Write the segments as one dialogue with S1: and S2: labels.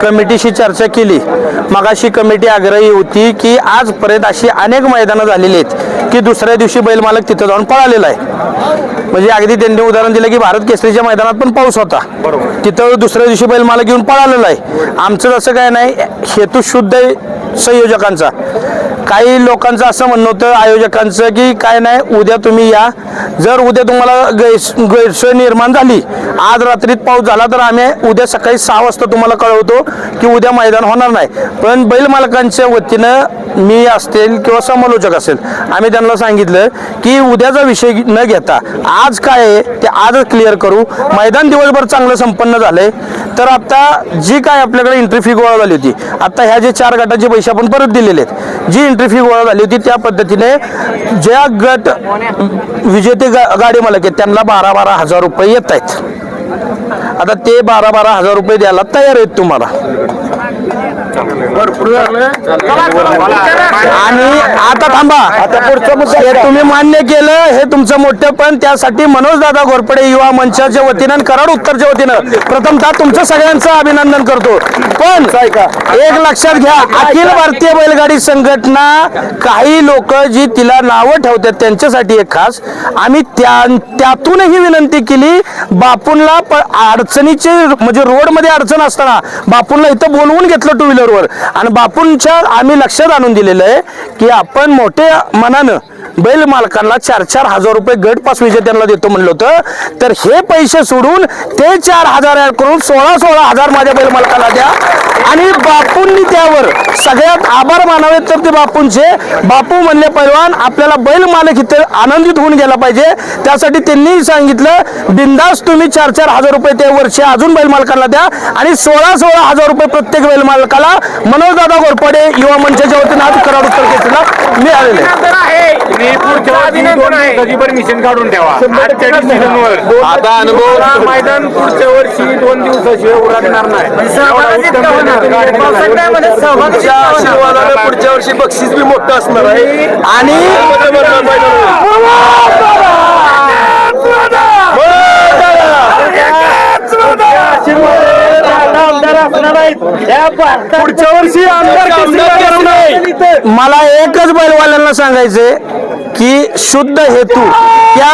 S1: कमिटीशी चर्चा केली. मगाशी कमिटी आग्रही होती की आजपर्यंत अशी अनेक मैदानं झालेली आहेत की दुसऱ्या दिवशी बैल मालक तिथं जाऊन पळालेला आहे. म्हणजे अगदी त्यांनी उदाहरण दिलं की भारत केसरीच्या मैदानात पण पाऊस होता. तिथं दुसऱ्या दिवशी बैल मालक घेऊन पळालेला आहे. आमचं तसं काय नाही हेतू शुद्ध आहे संयोजकांचा. काही लोकांचं असं म्हणणं होतं आयोजकांचं की काय नाही उद्या तुम्ही या. जर उद्या तुम्हाला गैस गैरसोय निर्माण झाली आज रात्रीत पाऊस झाला तर आम्ही उद्या सकाळी सहा वाजता तुम्हाला कळवतो की उद्या मैदान होणार नाही. पण बैल मालकांच्या वतीनं मी असतील किंवा समालोचक असेल आम्ही त्यांना सांगितलं की उद्याचा विषय न घेता आज काय आहे ते आजच क्लिअर करू. मैदान दिवसभर चांगलं संपन्न झालंय. तर आता जी काय आपल्याकडे एंट्री फी गोळा झाली होती आता ह्या जे चार गटाचे पैसे आपण परत दिलेले आहेत जी एंट्री फी गोळा झाली होती त्या पद्धतीने ज्या गट विजेते गा- गाडी मालक आहेत त्यांना बारा बारा हजार रुपये येत आहेत. आता ते बारा बारा हजार रुपये द्यायला तयार आहेत तुम्हाला. आणि आता थांबा. आता पुढचं मुद्दा हे तुम्ही मान्य केलं हे तुमचं मोठं पण त्यासाठी मनोज दादा घोरपडे युवा मंचाच्या वतीनं आणि कराड उत्तरच्या वतीनं प्रथमतः तुमचं सगळ्यांचं अभिनंदन करतो. पण एक लक्षात घ्या अखिल भारतीय बैलगाडी संघटना काही लोक जी तिला नावं ठेवतात त्यांच्यासाठी एक खास आम्ही त्या त्यातूनही विनंती केली बापूंना अडचणीचे म्हणजे रोडमध्ये अडचण असताना बापूंना इथं बोलवून घेतलं टू बरोबर आणि बापूंच्या आम्ही लक्षात आणून दिलेलं आहे की आपण मोठ्या मनानं बैल मालकांना चार चार हजार रुपये गट पास विजेत्यांना देतो म्हणलं होतं. तर हे पैसे सोडून ते चार हजार ऍड करून सोळा सोळा हजार माझ्या बैल मालकाला द्या. आणि बापूंनी त्यावर सगळ्यात आभार मानावेत तर ते बापूंचे. बापू म्हणले पैलवान आपल्याला बैल मालक इथे आनंदित होऊन गेला पाहिजे. त्यासाठी त्यांनी सांगितलं बिंदास तुम्ही चार चार हजार रुपये ते वर्षी अजून बैल मालकाला द्या. आणि सोळा सोळा हजार रुपये प्रत्येक बैल मालकाला. मनोजदादा घोरपडे युवा मंचाच्या वतीनं आज करार उत्तर केसरीला मिळालेले.
S2: पुढच्या काढून ठेवा. आजच्या डिसिजनवर
S3: आता अनुभव
S2: हा मैदान पुढच्या वर्षी दोन दिवसाशिवाय उरकणार नाही.
S3: तुमच्या आशीर्वादाने पुढच्या वर्षी बक्षीस बी मोठं असणार आहे.
S1: आणि
S2: पुढच्या वर्षी
S1: मला एकच बैलवाल्यांना सांगायचंय की शुद्ध हेतू त्या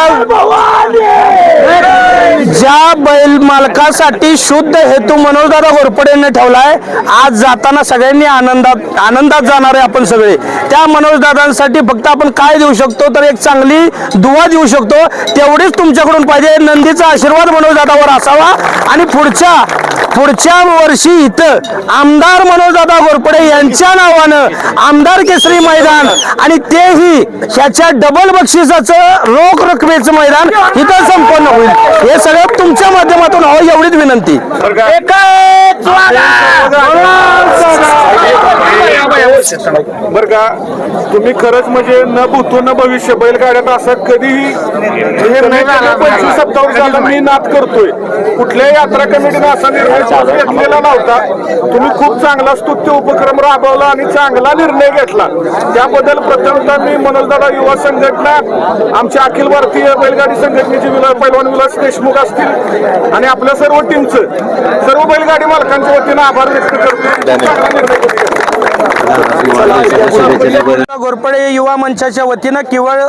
S1: ज्या बैल मालकासाठी शुद्ध हेतू मनोजदादा घोरपडेने ठेवलाय आज जाताना सगळ्यांनी आनंदात आनंदात जाणार आहे आपण सगळे. त्या मनोजदादांसाठी फक्त आपण काय देऊ शकतो तर एक चांगली दुवा देऊ शकतो. तेवढीच तुमच्याकडून पाहिजे. नंदीचा आशीर्वाद मनोजदादावर असावा. आणि पुढच्या पुढच्या वर्षी इथं आमदार मनोजदादा घोरपडे यांच्या नावानं आमदार केसरी मैदान आणि तेही ह्याच्या डबल बक्षिसाचं रोख रकमेचं मैदान इथं संपन्न होईल. हे सगळं तुमच्या माध्यमातून हवं एवढीच विनंती.
S2: बर का तुम्ही खरंच म्हणजे न भूतो न भविष्य बैलगाड्यात असं कधीही पंचवीस सत्तावर झाला मी नाद करतोय. कुठल्याही यात्रा कमिटीने असा निर्णय घेतलेला नव्हता. तुम्ही खूप चांगला स्तुत्य उपक्रम राबवला आणि चांगला निर्णय घेतला. त्याबद्दल प्रथमतः मी मनोजदादा युवा संघटना आमच्या अखिल भारतीय बैलगाडी संघटनेचे विला पैलवान विलास देशमुख असतील आणि आपल्या सर्व टीमचं सर्व बैलगाडी मालकांच्या वतीनं आभार व्यक्त करतो.
S1: घोरपडे युवा मंचाच्या वतीनं केवळ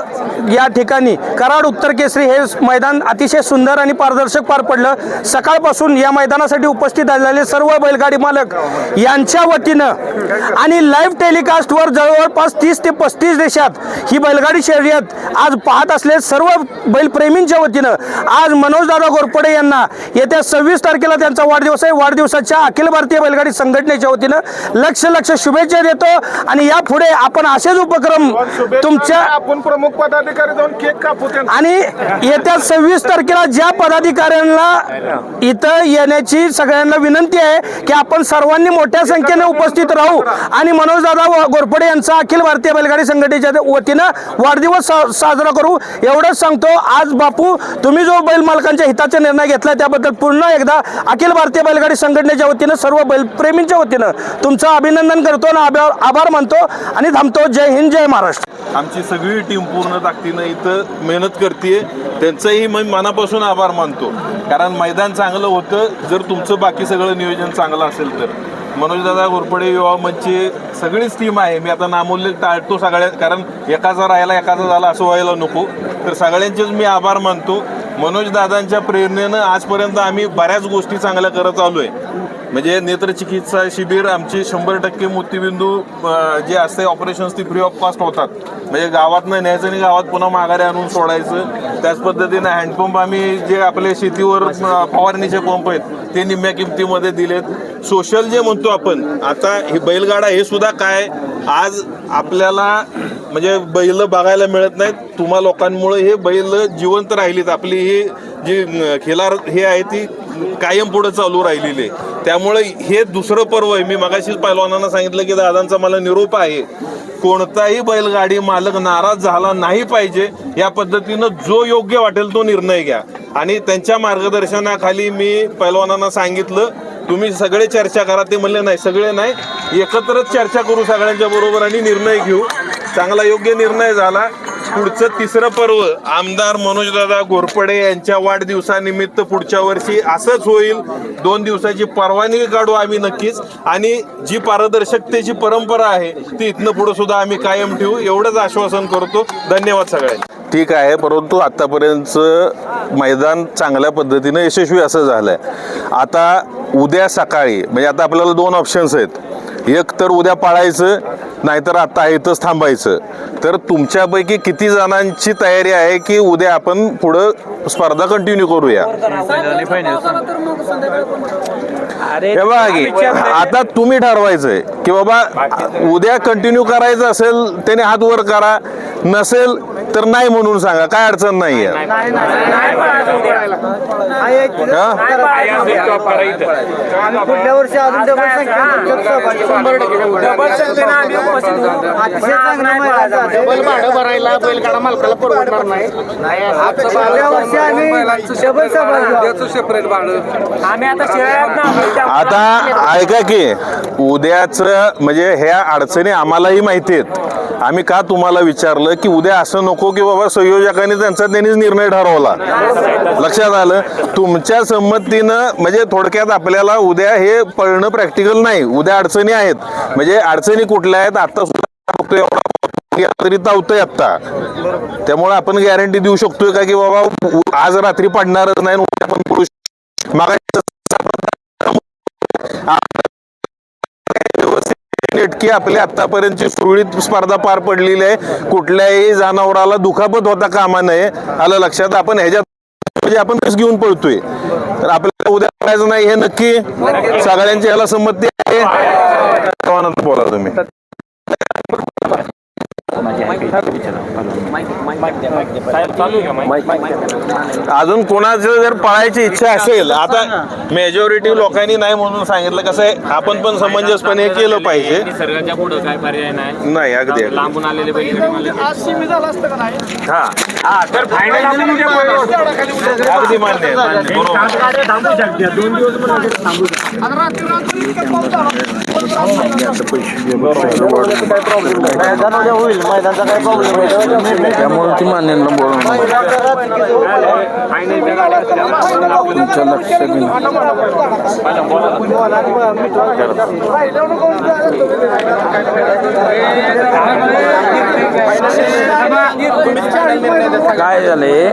S1: या ठिकाणी कराड उत्तर केसरी हे मैदान अतिशय सुंदर आणि पारदर्शक पार पडलं. सकाळपासून या मैदानासाठी उपस्थित असलेले सर्व बैलगाडी मालक यांच्या वतीनं आणि लाईव्ह टेलिकास्टवर जवळपास तीस ते पस्तीस देशात ही बैलगाडी शर्यत आज पाहत असलेले सर्व बैलप्रेमींच्या वतीनं. आज मनोजदादा घोरपडे यांना येत्या सव्वीस तारखेला त्यांचा वाढदिवस आहे. वाढदिवसाच्या अखिल भारतीय बैलगाडी संघटनेच्या वतीनं लक्ष लक्ष शुभेच्छा देतो आणि यापुढे आपण असेच उपक्रम तुमच्या
S2: आपण प्रमुख पदाधिकारी जाऊन केक कापू
S1: आणि येत्या सव्वीस तारखेला ज्या पदाधिकाऱ्यांना इथं येण्याची सगळ्यांना विनंती आहे की आपण सर्वांनी मोठ्या संख्येने उपस्थित राहू. आणि मनोजदादा व- घोरपडे यांचा अखिल भारतीय बैलगाडी संघटनेच्या वतीनं वाढदिवस साजरा करू. एवढंच सांगतो आज बापू तुम्ही जो बैल मालकांच्या हिताचा निर्णय घेतला त्याबद्दल पुन्हा एकदा अखिल भारतीय बैलगाडी संघटनेच्या वतीनं सर्व बैलप्रेमींच्या वतीनं तुमचं अभिनंदन धरतो आणि आभार आभार मानतो आणि थांबतो. जय हिंद जय महाराष्ट्र.
S3: आमची सगळी टीम पूर्ण ताकदीनं इथं मेहनत करते त्यांचंही मी मनापासून आभार मानतो. कारण मैदान चांगलं होतं. जर तुमचं बाकी सगळं नियोजन चांगलं असेल तर. मनोजदादा घोरपडे युवा मंचची सगळीच टीम आहे. मी आता नामोल्लेख टाळतो सगळ्या कारण एकाचा राहिला एकाचा झाला असं व्हायला नको. तर सगळ्यांचेच मी आभार मानतो. मनोजदादांच्या प्रेरणेनं आजपर्यंत आम्ही बऱ्याच गोष्टी चांगल्या करत आलो आहे म्हणजे नेत्रचिकित्सा शिबिर आमची शंभर टक्के मोतीबिंदू जे असते ऑपरेशन्स ती फ्री ऑफ कॉस्ट होतात. म्हणजे गावातनं न्यायचं आणि गावात पुन्हा माघारी आणून सोडायचं. त्याच पद्धतीनं हँडपंप आम्ही जे आपले शेतीवर फवारणीचे पंप आहेत ते निम्म्या किमतीमध्ये दिलेत. सोशल जे म्हणतो आपण आता ही बैलगाडा हे सुद्धा काय आज आपल्याला म्हणजे बैल बघायला मिळत नाहीत. तुम्हा लोकांमुळे हे बैल जिवंत राहिलीत. आपली ही जी खिलार हे आहे ती कायम पुढे चालू राहिलेली आहे. त्यामुळे हे दुसरं पर्व आहे. मी मगाशीच पैलवानांना सांगितलं की दादांचा मला निरोप आहे. कोणताही बैलगाडी मालक नाराज झाला नाही पाहिजे. या पद्धतीनं जो योग्य वाटेल तो निर्णय घ्या. आणि त्यांच्या मार्गदर्शनाखाली मी पैलवानांना सांगितलं तुम्ही सगळे चर्चा करा ते म्हणले नाही सगळे नाही. एकत्रच चर्चा करू सगळ्यांच्या बरोबर आणि निर्णय घेऊ. चांगला योग्य निर्णय झाला. पुढचं तिसरं पर्व आमदार मनोजदादा घोरपडे यांच्या वाढदिवसानिमित्त पुढच्या वर्षी असंच होईल. दोन दिवसाची परवानगी काढू आम्ही नक्कीच. आणि जी पारदर्शकतेची परंपरा आहे ती इथनं पुढे सुद्धा आम्ही कायम ठेवू. एवढंच आश्वासन करतो. धन्यवाद सगळ्यांना ठीक आहे परंतु आतापर्यंतचं मैदान चांगल्या पद्धतीनं यशस्वी असं झालंय. आता उद्या सकाळी म्हणजे आता आपल्याला दोन ऑप्शन्स आहेत. एक तर उद्या पाळायचं नाहीतर आता इथंच थांबायचं. तर तुमच्यापैकी किती जणांची तयारी आहे की उद्या आपण पुढं स्पर्धा कंटिन्यू करूया? आता तुम्ही ठरवायचंय की बाबा उद्या कंटिन्यू करायचं असेल त्याने हात वर करा. नसेल तर नाही म्हणून सांगा काय अडचण नाही
S4: पुढल्या वर्षी अजून डबल डबल
S5: आता
S3: ऐका की उद्याच म्हणजे ह्या अडचणी आम्हालाही माहिती आहेत आम्ही का तुम्हाला विचारलं की उद्या असं नको की बाबा संयोजकांनी त्यांचा त्यांनीच निर्णय ठरवला? लक्षात आलं? तुमच्या संमतीनं म्हणजे थोडक्यात आपल्याला उद्या हे पळणं प्रॅक्टिकल नाही. उद्या अडचणी आहेत. म्हणजे अडचणी कुठल्या आहेत? आता सुद्धा एवढा तरी तावतोय आत्ता. त्यामुळे आपण गॅरंटी देऊ शकतोय का की बाबा आज रात्री पडणारच नाही आणि उद्या आपण पडू मागायचं नेटकी आपली आतापर्यंतची सुरळीत स्पर्धा पार पडलेली आहे. कुठल्याही जनावराला दुखापत होता कामा नये. आलं लक्षात आपण ह्याच्यात म्हणजे आपण रिस्क घेऊन पळतोय. तर आपल्याला उद्या करायचं नाही हे नक्की. सगळ्यांची ह्याला संमती आहे. बोला तुम्ही. अजून कोणाचं जर पळायची इच्छा असेल आता मेजॉरिटी लोकांनी नाही म्हणून सांगितलं कसं आहे आपण पण समंजसपणे हे केलं पाहिजे.
S5: निसर्गाच्या पुढं काय पर्याय नाही.
S3: नाही अगदी.
S5: लांबून आलेले बैलगाडी मालक
S3: हा
S5: तर फायनल
S3: अगदी मान्य आहे, मान्य आहे, बरोबर.
S4: मैदान उद्या होईल मैदानचा काय प्रॉब्लेम
S1: त्यामुळे ती मान्यांना बोलवणं तुमच्या लक्षात काय झालंय?